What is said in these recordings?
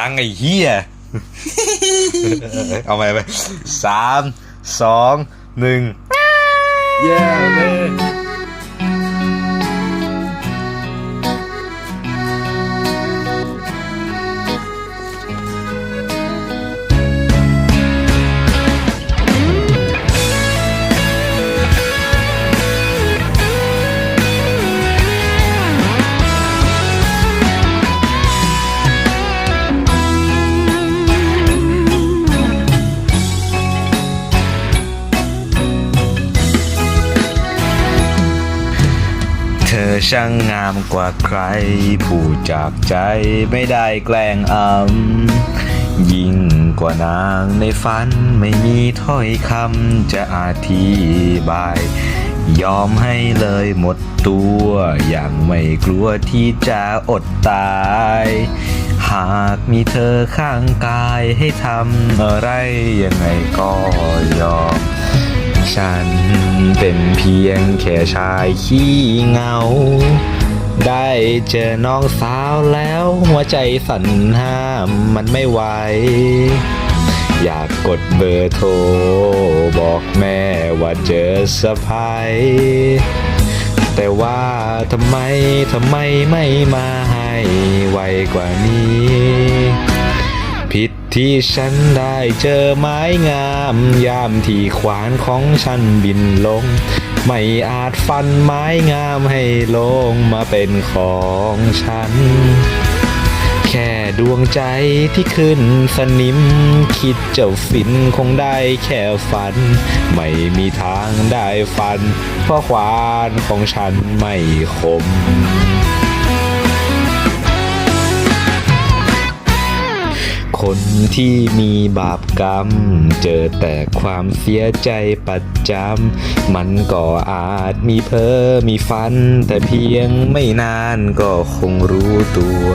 อังไอ้เฮียเอาไปไปสามสองหนึ่งเย้ ช่างงามกว่าใคร ผู้จากใจไม่ได้แกล้งอำยิ่งกว่านางในฝันไม่มีถ้อยคำจะอธิบาย ยอมให้เลยหมดตัว อย่างไม่กลัวที่จะอดตาย หากมีเธอข้างกายให้ทำอะไรยังไงก็ยอม ฉัน เป็นเพียงแค่ชายขี้เงา ได้เจอน้องสาวแล้วหัวใจสั่นห้ามมันไม่ไหวอยากกดเบอร์โทร บอกแม่ว่าเจอสะพายแต่ว่าทำไม ทำไมไม่มาให้ไวกว่านี้ ผิดที่ฉันได้เจอไม้งาม ยามที่ขวานของฉันบินลง ไม่อาจฟันไม้งามให้ลงมาเป็นของฉัน แค่ดวงใจที่ขึ้นสนิม คิดเจ้าฝินคงได้แค่ฝัน ไม่มีทางได้ฟัน เพราะขวานของฉันไม่คม คนที่มีบาปกรรม เจอแต่ความเสียใจประจำมันก็อาจมีเพ้อมีฟัน แต่เพียงไม่นานก็คงรู้ตัว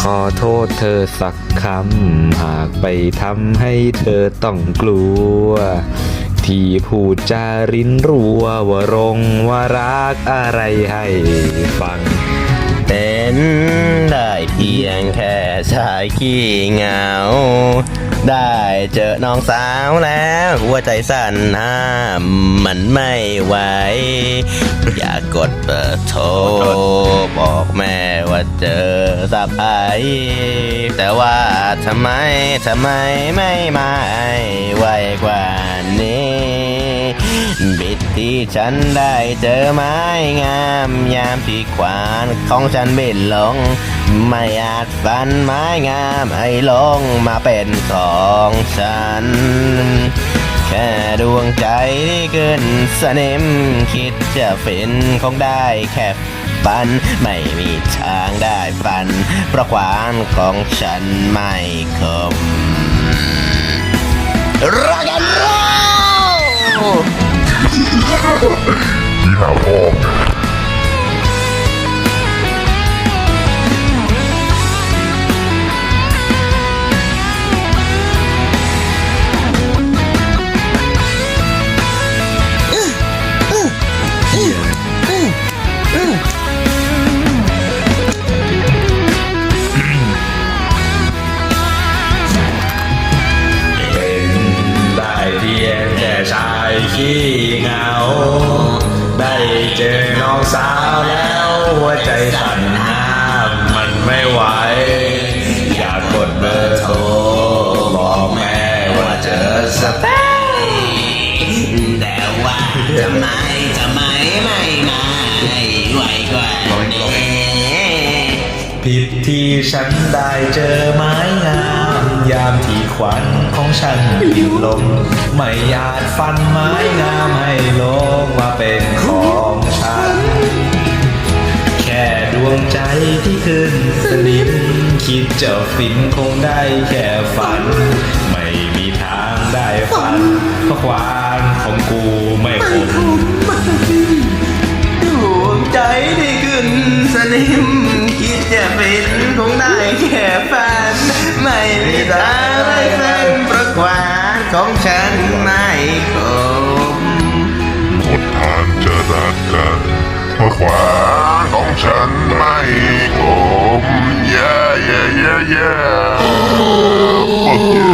ขอโทษเธอสักคำ หากไปทำให้เธอต้องกลัว ที่พูดจารินรัวว่ารงว่ารักอะไรให้ฟัง เป็นได้เพียงแค่ชายขี้เหงา ได้เจอน้องสาวแล้ว หัวใจสั่นห้ามมันไม่ไหว อยากกดเบอร์โทร บอกแม่ว่าเจอสะพายแต่ว่าทำไม ทำไมไม่มาให้ไวกว่านี้ ที่ฉันได้เจอไม้งามยามที่ขวานของฉันบินลง ไม่อาจฟันไม้งามให้ลงมาเป็นของฉัน แค่ดวงใจที่ขึ้นสนิมคิดจะฟินคงได้แค่ฟันไม่มีทางได้ฟัน เพราะขวานของฉันไม่คมรักกันร ที่หาพ่ ไม่ไหว อยากกดเบอร์โทรบอกแม่ว่าเจอสเปคแต่ว่าทำไมทำไมไม่มาไวกว่านี้ผิดที่ฉันได้เจอไม้งามยามที่ขวัญของฉันบินลงไม่อาจฟันไม้งามให้ลงมาเป็นของฉันแค่ดว งใจที่ขึ้นสนิมคิดจะฟินคงได้แค่ฝัน ไม่มีทางได้ฝันเพราะควานของกูไม่คมดวงใจที่ขึ้นสนิมคิดจะเป็นคงได้แค่ฝัน ไม่มีทางได้เป็นเพราะความของฉันไม่คมหมดทางจะรักกันเพราะขวานของฉันไม่ คมเย้เย้เย้ yeah yeah fuck yeah